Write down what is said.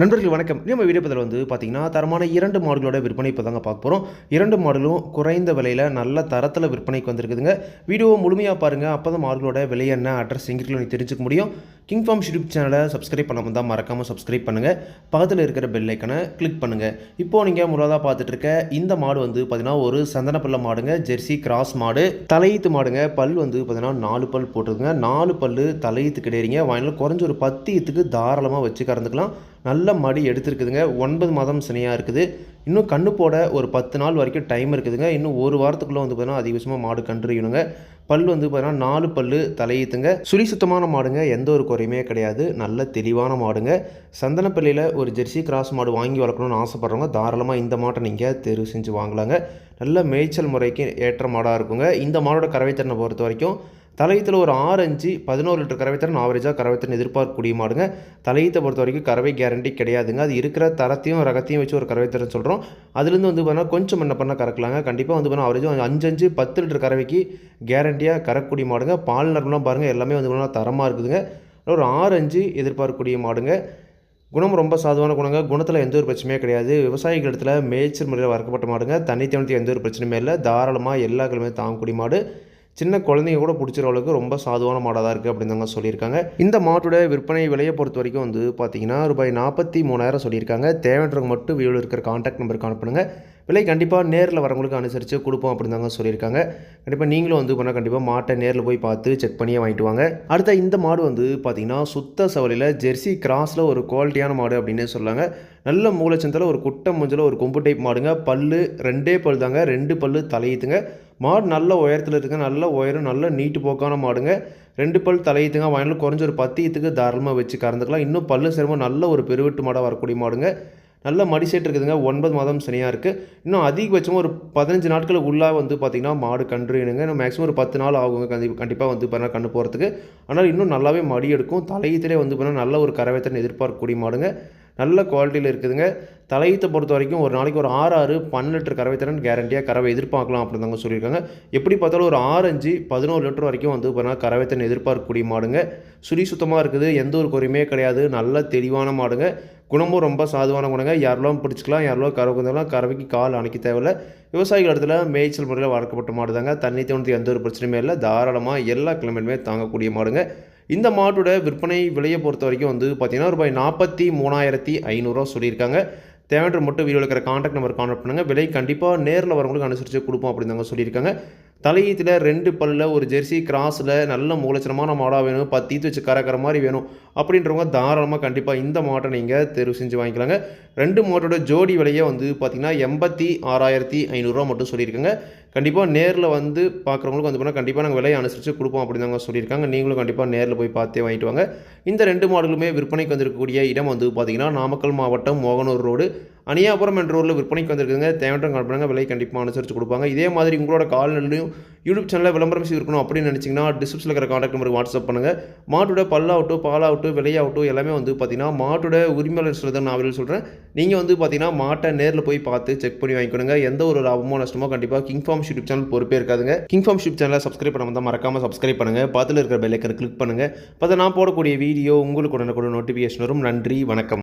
நண்பர்கள் வணக்கம். நம்ம வீடியோ பதில் வந்து பார்த்தீங்கன்னா தரமான இரண்டு மாடுகளோட விற்பனை இப்போ தாங்க பார்க்க போகிறோம் இரண்டு மாடுகளும் குறைந்த விலையில் நல்ல தரத்தில் விற்பனைக்கு வந்திருக்குதுங்க. வீடியோவை முழுமையாக பாருங்கள் அப்போ தான் மாடுகளோட விலை என்ன அட்ரஸ் எங்கிருக்கோ நீ தெரிஞ்சுக்க முடியும். கிங் ஃபார்ம் யூடியூப் சேனலை சப்ஸ்கிரைப் பண்ணாமல் தான் மறக்காமல் சப்ஸ்கிரைப் பண்ணுங்கள் பக்கத்தில் இருக்கிற பெல் ஐக்கனை கிளிக் பண்ணுங்கள் இப்போது நீங்கள் முறையாக பார்த்துட்டு இருக்க இந்த மாடு வந்து பார்த்தீங்கன்னா ஒரு சந்தனப்பள்ள மாடுங்க. ஜெர்சி கிராஸ் மாடு. தலையீத்து மாடுங்க. பல் வந்து பார்த்தீங்கன்னா நாலு பல் போட்டுருக்குங்க. நாலு பல் தலையீத்து கிடையாதுங்க வாங்கினாலும் குறைஞ்ச ஒரு பத்து ஈத்துக்கு தாராளமாக வச்சு கறந்துக்கலாம். நல்ல மடி எடுத்துருக்குதுங்க. ஒன்பது மாதம் சினையாக இருக்குது. இன்னும் கண்ணு போட ஒரு பத்து நாள் வரைக்கும் டைம் இருக்குதுங்க. இன்னும் ஒரு வாரத்துக்குள்ளே வந்து பார்த்தீங்கன்னா அதிகபட்சமாக மாடு கன்றுறியணுங்க பல் வந்து பார்த்தீங்கன்னா நாலு பல் தலையீத்துங்க சுழி சுத்தமான மாடுங்க. எந்த ஒரு குறையுமே கிடையாது. நல்ல தெளிவான மாடுங்க. சந்தனப்பள்ளியில் ஒரு ஜெர்சி கிராஸ் மாடு வாங்கி வளர்க்கணும்னு ஆசைப்பட்றவங்க தாராளமாக இந்த மாட்டை நீங்கள் தேர்வு செஞ்சு வாங்கலாங்க. நல்ல மேய்ச்சல் முறைக்கு ஏற்ற மாடாக இருக்குங்க. இந்த மாடோட கறவைத்திறனை பொறுத்த வரைக்கும் தலையத்தில் ஒரு ஆறு அஞ்சு பதினோரு லிட்டர் கறவை திறன் ஆவரேஜாக கறவைத்திறன் எதிர்பார்க்கக்கூடிய மாடுங்க. தலையத்தை பொறுத்த வரைக்கும் கறவை கேரண்டி கிடையாதுங்க. அது இருக்கிற தரத்தையும் ரகத்தையும் வச்சு ஒரு கறவைத்திறன் சொல்கிறோம் அதுலேருந்து வந்து பார்த்தீங்கன்னா கொஞ்சம் என்ன பண்ணால் கறக்கலாங்க. கண்டிப்பாக வந்து பார்த்தீங்கன்னா ஆவரேஜாக அஞ்சு அஞ்சு பத்து லிட்டர் கறவைக்கு கேரண்டியாக கறக்கக்கூடிய மாடுங்க. பால் நரம்புலாம் பாருங்கள் எல்லாமே வந்து பார்த்தீங்கன்னா தரமாக இருக்குதுங்க. ஒரு ஆறு அஞ்சு எதிர்பார்க்கக்கூடிய மாடுங்க. குணம் ரொம்ப சாதுவான குணங்க. குணத்தில் எந்த ஒரு பிரச்சனையும் கிடையாது. விவசாயிகள் இடத்துல மேய்ச்சல் முறையில் வளர்க்கப்பட்ட மாடுங்க. தண்ணி தேவனத்துக்கு எந்த ஒரு பிரச்சனையுமே இல்லை. தாராளமாக எல்லா கிழமையும் தாங்கக்கூடிய மாடு. சின்ன குழந்தைங்க கூட பிடிச்சிற அளவுக்கு ரொம்ப சாதுவான மாடாக தான் இருக்குது அப்படின்னு தாங்க சொல்லியிருக்காங்க. இந்த மாட்டோட விற்பனை விலையை பொறுத்த வரைக்கும் வந்து பார்த்தீங்கன்னா ரூபாய் நாற்பத்தி மூணாயிரம் சொல்லியிருக்காங்க. தேவைன்றவங்க மட்டும் வீடியோவில் இருக்கிற காண்டாக்ட் நம்பருக்கு அனுப்புங்க விலை கண்டிப்பாக நேரில் வரவங்களுக்கு அனுசரித்து கொடுப்போம் அப்படின்னு தாங்க சொல்லியிருக்காங்க. கண்டிப்பாக நீங்களும் வந்து பண்ணால் கண்டிப்பாக மாட்டை நேரில் போய் பார்த்து செக் பண்ணியே வாங்கிட்டு வாங்க. அடுத்த இந்த மாடு வந்து பார்த்திங்கன்னா சுத்த சவலியில் ஜெர்சி கிராஸில் ஒரு குவாலிட்டியான மாடு அப்படின்னு சொல்லாங்க. நல்ல மூலச்சந்தில் ஒரு குட்டை மஞ்சள் ஒரு கொம்பு டைப் மாடுங்க. பல் ரெண்டே பல் தாங்க. ரெண்டு பல்லு தலையுத்துங்க. மாடு நல்ல உயரத்தில் இருக்குங்க. நல்ல உயரம் நல்ல நீட்டு போக்கான மாடுங்க. ரெண்டு பல் தலையீத்துங்க. வாங்கினாலும் குறைஞ்ச ஒரு பத்தியத்துக்கு தாராளமாக வச்சு கறந்துக்கலாம். இன்னும் பல்லு சிரமம் நல்ல ஒரு பெருவெட்டு மாடாக வரக்கூடிய மாடுங்க. நல்ல மடிசேட் இருக்குதுங்க. ஒன்பது மாதம் சனியாக இருக்குது இன்னும் அதிகபட்சமாக ஒரு பதினஞ்சு நாட்கள் உள்ளே வந்து பார்த்திங்கன்னா மாடு கன்று இணுங்க. இன்னும் மேக்ஸிமம் ஒரு பத்து நாள் ஆகுங்க. கண்டி கண்டிப்பாக வந்து பார்த்தீங்கன்னா கண்டு போகிறதுக்கு ஆனால் இன்னும் நல்லாவே மடி எடுக்கும். தலையீத்திலே வந்து பார்த்தீங்கன்னா நல்ல ஒரு கரவேத்தன் எதிர்பார்க்கக்கூடிய மாடுங்க. நல்ல குவாலிட்டியில் இருக்குதுங்க. தலையீத்தை பொறுத்த வரைக்கும் ஒரு நாளைக்கு ஒரு ஆறு ஆறு பன்னெண்டு லிட்டர் கறவை திறன் கேரண்டியாக கறவை எதிர்பார்க்கலாம் அப்படின்னு தாங்க சொல்லியிருக்காங்க. எப்படி பார்த்தாலும் ஒரு ஆறு அஞ்சு பதினோரு லிட்டர் வரைக்கும் வந்து பார்த்தீங்கன்னா கறவை திறன் எதிர்பார்க்கக்கூடிய மாடுங்க. சுடி சுத்தமாக இருக்குது. எந்த ஒரு குறையுமே கிடையாது. நல்ல தெளிவான மாடுங்க. குணமும் ரொம்ப சாதுவான குணங்க. யாரெல்லாம் பிடிச்சிக்கலாம் யாரெல்லாம் கறவை கொஞ்சம் கறவைக்கு கால் அணைக்க தேவையில்ல. விவசாயிகள் இடத்துல மேய்ச்சல் முறையில் வளர்க்கப்பட்ட மாடு தாங்க தண்ணி தோணுது எந்த ஒரு பிரச்சனையுமே இல்லை. தாராளமாக எல்லா கிழமையுமே தாங்கக்கூடிய மாடுங்க. இந்த மாட்டோட விற்பனை விலையை பொறுத்த வரைக்கும் வந்து பார்த்திங்கன்னா ரூபாய் நாற்பத்தி மூணாயிரத்தி ஐநூறுரூவா சொல்லியிருக்காங்க. தேவையான மட்டும் வீடியோவில் இருக்கிற காண்டாக்ட் நம்பர் கான்டாக்ட் பண்ணுங்கள் விலை கண்டிப்பாக நேரில் வரவங்களுக்கு அனுசரித்து கொடுப்போம் அப்படின்னு சொல்லியிருக்காங்க. தலையீத்தில் ரெண்டு பல்லில் ஒரு ஜெர்சி கிராஸில் நல்ல மூலச்சனமான மாடாக வேணும். பத்தீத்து வச்சு கறக்கிற மாதிரி வேணும். அப்படின்றவங்க தாராளமாக கண்டிப்பாக இந்த மாட்டை நீங்கள் தேர்வு செஞ்சு வாங்கிக்கலாங்க. ரெண்டு மாட்டோட ஜோடி விலையை வந்து பார்த்திங்கன்னா எண்பத்தி ஆறாயிரத்தி ஐநூறுரூவா மட்டும் சொல்லியிருக்காங்க. கண்டிப்பாக நேரில் வந்து பார்க்குறவங்களுக்கு வந்து போனால் கண்டிப்பாக நாங்கள் விலையை அனுசரித்து கொடுப்போம் அப்படின்னு தாங்க சொல்லியிருக்காங்க. நீங்களும் கண்டிப்பாக நேரில் போய் பார்த்தே வாங்கிட்டு வாங்க. இந்த ரெண்டு மாடலுமே விற்பனைக்கு வந்திருக்கக்கூடிய இடம் வந்து பார்த்திங்கன்னா நாமக்கல் மாவட்டம் மோகனூர் ரோடு. அணியாபுரம் என்ற ஊரில் விற்பனைக்கு வந்திருக்குங்க தேவையான கால் பண்ணுங்கள் விலை கண்டிப்பாக அனுசரித்து கொடுப்பாங்க. இதே மாதிரி உங்களோட கால்நடையும் யூடியூப் சேனலில் விளம்பரம் செய்திருக்கணும் அப்படின்னு நினச்சிங்கன்னா டிஸ்கிரிப்ஷனில் இருக்கிற காண்டாக்ட் நம்பருக்கு வாட்ஸ்அப் பண்ணுங்கள் மாட்டோட பல்லாகட்டும் பாலாகட்டும் விலையாகட்டும் எல்லாமே வந்து பார்த்தீங்கன்னா மாட்டோட உரிமையாளர் சொல்கிறத நான் அவர்கள் சொல்கிறேன் நீங்கள் வந்து பார்த்தீங்கன்னா மாட்டை நேரில் போய் பார்த்து செக் பண்ணி வாங்கிக்கணுங்க. எந்த ஒரு லாபமோ நஷ்டமோ கண்டிப்பாக கிங் ஃபார்ம் யூடியூப் சேனல் பொறுப்பே இருக்காதுங்க. கிங் ஃபார்ம் யூடியூப் சேனலை சப்ஸ்கிரைப் பண்ண வந்தால் மறக்காமல் சப்ஸ்கிரைப் பண்ணுங்கள் பார்த்துல இருக்கிற பெல்லைக்கனை கிளிக் பண்ணுங்கள் பார்த்து நான் போடக்கூடிய வீடியோ உங்களுக்கு உடனே கூட நோட்டிஃபிகேஷன் வரும். நன்றி வணக்கம்.